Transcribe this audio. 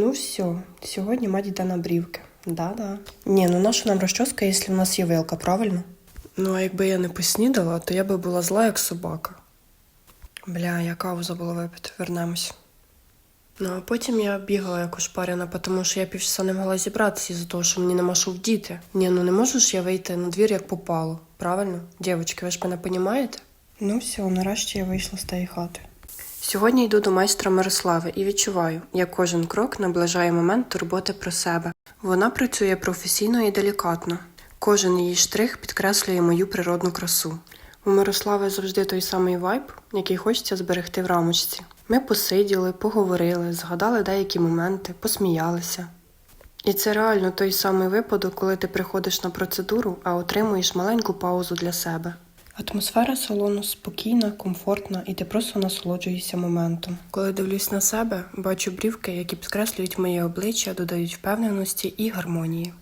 Ну все, сьогодні мать йде на брівки. Да-да. Ні, ну наша нам розчоска, якщо в нас є вилка, правильно? Ну, а якби я не поснідала, то я би була зла, як собака. Бля, я каву забула випити, вернемось. Ну, а потім я бігала як ошпарена, тому що я півчаса не могла зібратися із-за того, що мені нема що вдіти. Ні, ну не можу ж я вийти на двір, як попало, правильно? Дівчатки, ви ж мене понімаєте? Ну все, нарешті я вийшла з тієї хати. Сьогодні йду до майстра Мирослави і відчуваю, як кожен крок наближає момент турботи про себе. Вона працює професійно і делікатно. Кожен її штрих підкреслює мою природну красу. У Мирослави завжди той самий вайб, який хочеться зберегти в рамочці. Ми посиділи, поговорили, згадали деякі моменти, посміялися. І це реально той самий випадок, коли ти приходиш на процедуру, а отримуєш маленьку паузу для себе. Атмосфера салону спокійна, комфортна, і ти просто насолоджуєшся моментом. Коли дивлюсь на себе, бачу брівки, які підкреслюють моє обличчя, додають впевненості і гармонії.